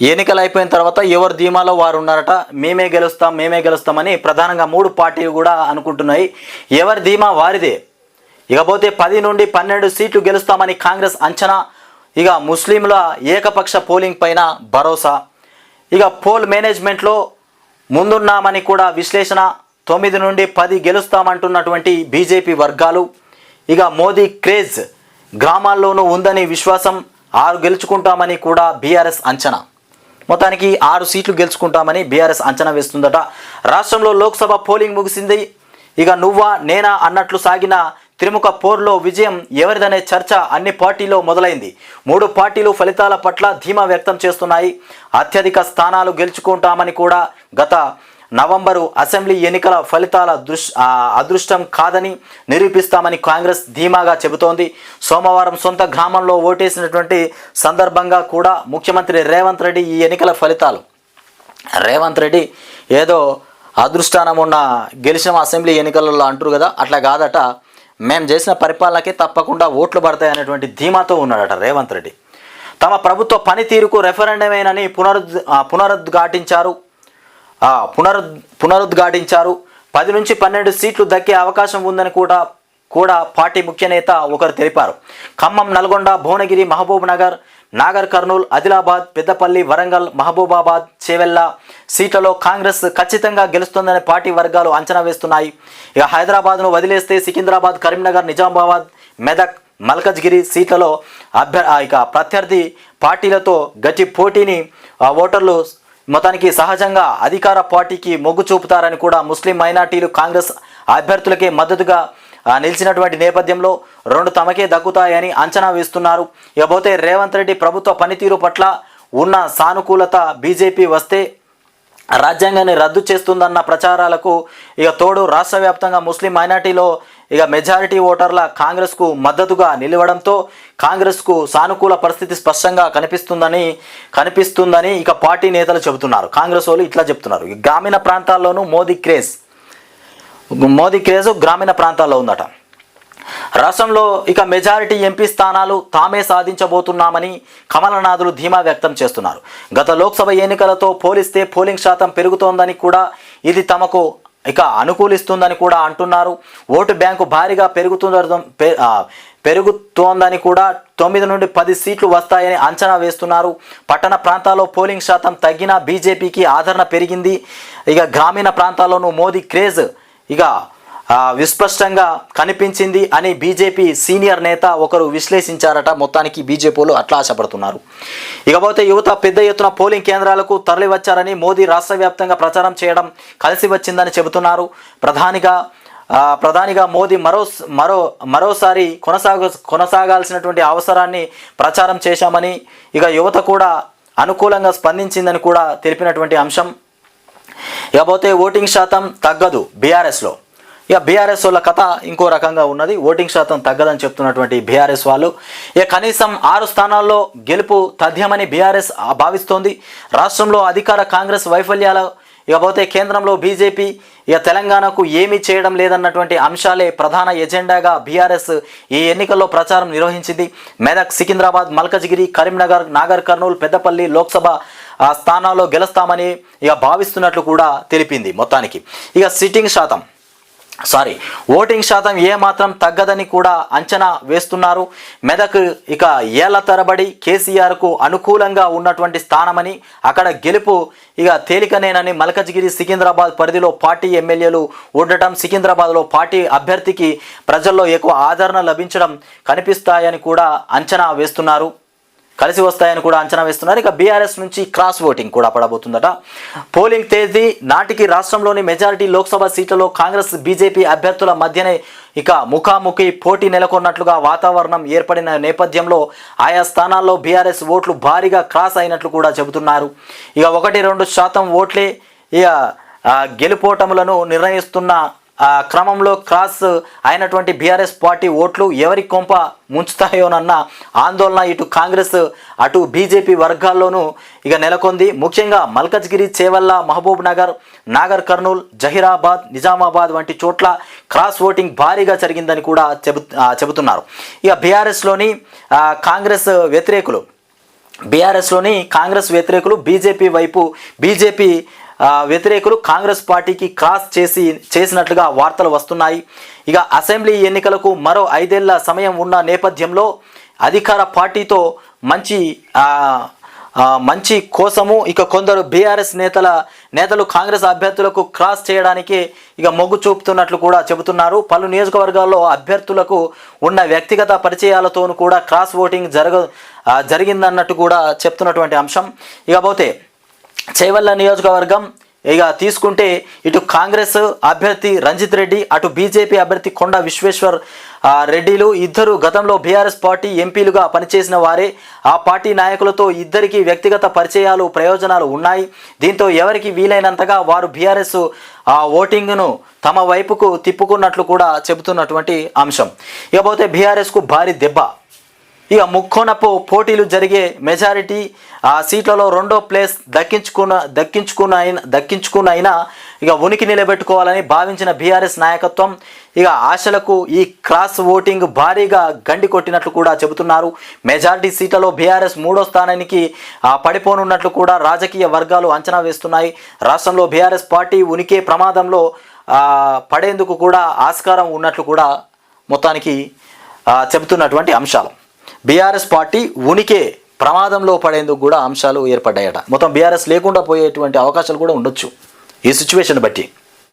ఎన్నికలు అయిపోయిన తర్వాత ఎవరు ధీమాలో వారు ఉన్నారట మేమే గెలుస్తాం మేమే గెలుస్తామని ప్రధానంగా మూడు పార్టీలు కూడా అనుకుంటున్నాయి. ఎవరి ధీమా వారిదే? ఇకపోతే పది నుండి పన్నెండు సీట్లు గెలుస్తామని కాంగ్రెస్ అంచనా. ఇక ముస్లింల ఏకపక్ష పోలింగ్ పైన భరోసా. ఇక పోల్ మేనేజ్మెంట్లో ముందున్నామని కూడా విశ్లేషణ. తొమ్మిది నుండి పది గెలుస్తామంటున్నటువంటి బీజేపీ వర్గాలు. ఇక మోదీ క్రేజ్ గ్రామాల్లోనూ ఉందని విశ్వాసం. ఆరు గెలుచుకుంటామని కూడా బీఆర్ఎస్ అంచనా. మొత్తానికి ఆరు సీట్లు గెలుచుకుంటామని బీఆర్ఎస్ అంచనా వేస్తుందట. రాష్ట్రంలో లోక్సభ పోలింగ్ ముగిసింది. ఇక నువ్వా నేనా అన్నట్లు సాగిన త్రిముఖ పోర్లో విజయం ఎవరిదనే చర్చ అన్ని పార్టీలో మొదలైంది. మూడు పార్టీలు ఫలితాల పట్ల ధీమా వ్యక్తం చేస్తున్నాయి. అత్యధిక స్థానాలు గెలుచుకుంటామని కూడా గత నవంబరు అసెంబ్లీ ఎన్నికల ఫలితాల దృష్ అదృష్టం కాదని నిరూపిస్తామని కాంగ్రెస్ ధీమాగా చెబుతోంది. సోమవారం సొంత గ్రామంలో ఓటేసినటువంటి సందర్భంగా కూడా ముఖ్యమంత్రి రేవంత్ రెడ్డి ఈ ఎన్నికల ఫలితాలు. రేవంత్ రెడ్డి ఏదో అదృష్టానం ఉన్న గెలిచిన అసెంబ్లీ ఎన్నికలలో అంటారు కదా అట్లా కాదట. మేము చేసిన పరిపాలనకే తప్పకుండా ఓట్లు పడతాయి అనేటువంటి ధీమాతో ఉన్నాడట రేవంత్ రెడ్డి. తమ ప్రభుత్వ పనితీరుకు రెఫరెండమేనని పునరుద్ పునరుద్ఘాటించారు. పునరు పునరుద్ఘాటించారు. పది నుంచి పన్నెండు సీట్లు దక్కే అవకాశం ఉందని కూడా కూడా పార్టీ ముఖ్య నేత ఒకరు తెలిపారు. ఖమ్మం నల్గొండ భువనగిరి మహబూబ్ నగర్ నాగర్ కర్నూల్ ఆదిలాబాద్ పెద్దపల్లి వరంగల్ మహబూబాబాద్ చేవెళ్ళ సీట్లలో కాంగ్రెస్ ఖచ్చితంగా గెలుస్తుందని పార్టీ వర్గాలు అంచనా వేస్తున్నాయి. ఇక హైదరాబాద్ను వదిలేస్తే సికింద్రాబాద్ కరీంనగర్ నిజామాబాద్ మెదక్ మల్కజ్గిరి సీట్లలో అభ్య ఇక ప్రత్యర్థి పార్టీలతో గట్టి పోటీని ఓటర్లు మొత్తానికి సహజంగా అధికార పార్టీకి మొగ్గు చూపుతారని కూడా ముస్లిం మైనార్టీలు కాంగ్రెస్ అభ్యర్థులకే మద్దతుగా నిలిచినటువంటి నేపథ్యంలో రెండు తమకే దక్కుతాయని అంచనా వేస్తున్నారు. ఇకపోతే రేవంత్ రెడ్డి ప్రభుత్వ పనితీరు పట్ల ఉన్న సానుకూలత బీజేపీ వస్తే రాజ్యాంగాన్ని రద్దు చేస్తుందన్న ప్రచారాలకు ఇక తోడు రాష్ట్ర వ్యాప్తంగా ముస్లిం మైనార్టీలో ఇక మెజారిటీ ఓటర్ల కాంగ్రెస్కు మద్దతుగా నిలవడంతో కాంగ్రెస్కు సానుకూల పరిస్థితి స్పష్టంగా కనిపిస్తుందని కనిపిస్తుందని ఇక పార్టీ నేతలు చెబుతున్నారు. కాంగ్రెస్ వాళ్ళు ఇట్లా చెప్తున్నారు. గ్రామీణ ప్రాంతాల్లోనూ మోదీ క్రేజ్ మోదీ క్రేజ్ గ్రామీణ ప్రాంతాల్లో ఉందట. రాష్ట్రంలో ఇక మెజారిటీ ఎంపీ స్థానాలు తామే సాధించబోతున్నామని కమలనాథులు ధీమా వ్యక్తం చేస్తున్నారు. గత లోక్సభ ఎన్నికలతో పోలిస్తే పోలింగ్ శాతం పెరుగుతోందని కూడా ఇది తమకు ఇక అనుకూలిస్తుందని కూడా అంటున్నారు. ఓటు బ్యాంకు భారీగా పెరుగుతుండ పె- పెరుగుతోందని కూడా తొమ్మిది నుండి పది సీట్లు వస్తాయని అంచనా వేస్తున్నారు. పట్టణ ప్రాంతాల్లో పోలింగ్ శాతం తగ్గినా బీజేపీకి ఆదరణ పెరిగింది. ఇక గ్రామీణ ప్రాంతాల్లోనూ మోదీ క్రేజ్ ఇక విస్పష్టంగా కనిపించింది అని బీజేపీ సీనియర్ నేత ఒకరు విశ్లేషించారట. మొత్తానికి బీజేపీలు అట్లా ఆశపడుతున్నారు. ఇకపోతే యువత పెద్ద ఎత్తున పోలింగ్ కేంద్రాలకు తరలివచ్చారని మోదీ రాష్ట్ర వ్యాప్తంగా ప్రచారం చేయడం కలిసి వచ్చిందని చెబుతున్నారు. ప్రధానిగా ప్రధానిగా మోదీ మరో మరో మరోసారి కొనసాగ కొనసాగాల్సినటువంటి అవసరాన్ని ప్రచారం చేశామని ఇక యువత కూడా అనుకూలంగా స్పందించిందని కూడా తెలిపినటువంటి అంశం. ఇకపోతే ఓటింగ్ శాతం తగ్గదు బీఆర్ఎస్లో. ఇక బీఆర్ఎస్ వాళ్ళ కథ ఇంకో రకంగా ఉన్నది. ఓటింగ్ శాతం తగ్గదని చెప్తున్నటువంటి బీఆర్ఎస్ వాళ్ళు. ఇక కనీసం ఆరు స్థానాల్లో గెలుపు తథ్యమని బీఆర్ఎస్ భావిస్తోంది. రాష్ట్రంలో అధికార కాంగ్రెస్ వైఫల్యాల ఇకపోతే కేంద్రంలో బీజేపీ ఇక తెలంగాణకు ఏమీ చేయడం లేదన్నటువంటి అంశాలే ప్రధాన ఎజెండాగా బీఆర్ఎస్ ఈ ఎన్నికల్లో ప్రచారం నిర్వహించింది. మెదక్ సికింద్రాబాద్ మల్కజ్గిరి కరీంనగర్ నాగర్ కర్నూలు పెద్దపల్లి లోక్సభ ఆ స్థానాల్లో గెలుస్తామని ఇక భావిస్తున్నట్లు కూడా తెలిపింది మొత్తానికి. ఇక సిట్టింగ్ శాతం. సారీ ఓటింగ్ శాతం ఏమాత్రం తగ్గదని కూడా అంచనా వేస్తున్నారు. మెదక్ ఇక ఏళ్ళ తరబడి కేసీఆర్కు అనుకూలంగా ఉన్నటువంటి స్థానమని అక్కడ గెలుపు ఇక తేలికనేనని మల్కజ్గిరి సికింద్రాబాద్ పరిధిలో పార్టీ ఎమ్మెల్యేలు ఉండటం సికింద్రాబాద్లో పార్టీ అభ్యర్థికి ప్రజల్లో ఎక్కువ ఆదరణ లభించడం కనిపిస్తాయని కూడా అంచనా వేస్తున్నారు. కలిసి వస్తాయని కూడా అంచనా వేస్తున్నారు. ఇక బీఆర్ఎస్ నుంచి క్రాస్ ఓటింగ్ కూడా పడబోతుందట. పోలింగ్ తేదీ నాటికి రాష్ట్రంలోని మెజారిటీ లోక్సభ సీట్లలో కాంగ్రెస్ బీజేపీ అభ్యర్థుల మధ్యనే ఇక ముఖాముఖి పోటీ నెలకొన్నట్లుగా వాతావరణం ఏర్పడిన నేపథ్యంలో ఆయా స్థానాల్లో బీఆర్ఎస్ ఓట్లు భారీగా క్రాస్ అయినట్లు కూడా చెబుతున్నారు. ఇక ఒకటి రెండు శాతం ఓట్లే ఇక గెలుపోటములను నిర్ణయిస్తున్న క్రమంలో క్రాస్ అయినటువంటి బీఆర్ఎస్ పార్టీ ఓట్లు ఎవరి కొంప ముంచుతాయోనన్న ఆందోళన ఇటు కాంగ్రెస్ అటు బీజేపీ వర్గాల్లోనూ ఇక నెలకొంది. ముఖ్యంగా మల్కజ్గిరి చేవల్ల మహబూబ్ నగర్ నాగర్ కర్నూల్ జహీరాబాద్ నిజామాబాద్ వంటి చోట్ల క్రాస్ ఓటింగ్ భారీగా జరిగిందని కూడా చెబు చెబుతున్నారు. ఇక బీఆర్ఎస్లోని కాంగ్రెస్ వ్యతిరేకులు బీఆర్ఎస్లోని కాంగ్రెస్ వ్యతిరేకులు బీజేపీ వైపు బీజేపీ వ్యతిరేకులు కాంగ్రెస్ పార్టీకి క్రాస్ చేసి చేసినట్లుగా వార్తలు వస్తున్నాయి. ఇక అసెంబ్లీ ఎన్నికలకు మరో ఐదేళ్ళ సమయం ఉన్న నేపథ్యంలో అధికార పార్టీతో మంచి మంచి కోసము ఇక కొందరు బీఆర్ఎస్ నేతల నేతలు కాంగ్రెస్ అభ్యర్థులకు క్రాస్ చేయడానికి ఇక మొగ్గు చూపుతున్నట్లు కూడా చెబుతున్నారు. పలు నియోజకవర్గాల్లో అభ్యర్థులకు ఉన్న వ్యక్తిగత పరిచయాలతోనూ కూడా క్రాస్ ఓటింగ్ జరగ జరిగిందన్నట్టు కూడా చెప్తున్నటువంటి అంశం. ఇకపోతే చేవల్ల నియోజకవర్గం ఇక తీసుకుంటే ఇటు కాంగ్రెస్ అభ్యర్థి రంజిత్ రెడ్డి అటు బీజేపీ అభ్యర్థి కొండ విశ్వేశ్వర్ రెడ్డిలు ఇద్దరు గతంలో బీఆర్ఎస్ పార్టీ ఎంపీలుగా పనిచేసిన వారే. ఆ పార్టీ నాయకులతో ఇద్దరికి వ్యక్తిగత పరిచయాలు ప్రయోజనాలు ఉన్నాయి. దీంతో ఎవరికి వీలైనంతగా వారు బీఆర్ఎస్ ఆ ఓటింగ్ను తమ వైపుకు తిప్పుకున్నట్లు కూడా చెబుతున్నటువంటి అంశం. ఇకపోతే బీఆర్ఎస్కు భారీ దెబ్బ. ఇక ముక్కోనపు పోటీలు జరిగే మెజారిటీ ఆ సీట్లలో రెండో ప్లేస్ దక్కించుకున్న దక్కించుకున్న దక్కించుకున్న అయినా ఇక ఉనికి నిలబెట్టుకోవాలని భావించిన బీఆర్ఎస్ నాయకత్వం ఇక ఆశలకు ఈ క్రాస్ ఓటింగ్ భారీగా గండి కొట్టినట్లు కూడా చెబుతున్నారు. మెజారిటీ సీట్లలో బీఆర్ఎస్ మూడో స్థానానికి పడిపోనున్నట్లు కూడా రాజకీయ వర్గాలు అంచనా వేస్తున్నాయి. రాష్ట్రంలో బీఆర్ఎస్ పార్టీ ఉనికి ప్రమాదంలో పడేందుకు కూడా ఆస్కారం ఉన్నట్లు కూడా మొత్తానికి చెబుతున్నటువంటి అంశాలు. బీఆర్ఎస్ పార్టీ ఉనికే ప్రమాదంలో పడేందుకు కూడా అంశాలు ఏర్పడ్డాయట. మొత్తం బీఆర్ఎస్ లేకుండా పోయేటువంటి అవకాశాలు కూడా ఉండొచ్చు ఈ సిచ్యువేషన్ బట్టి.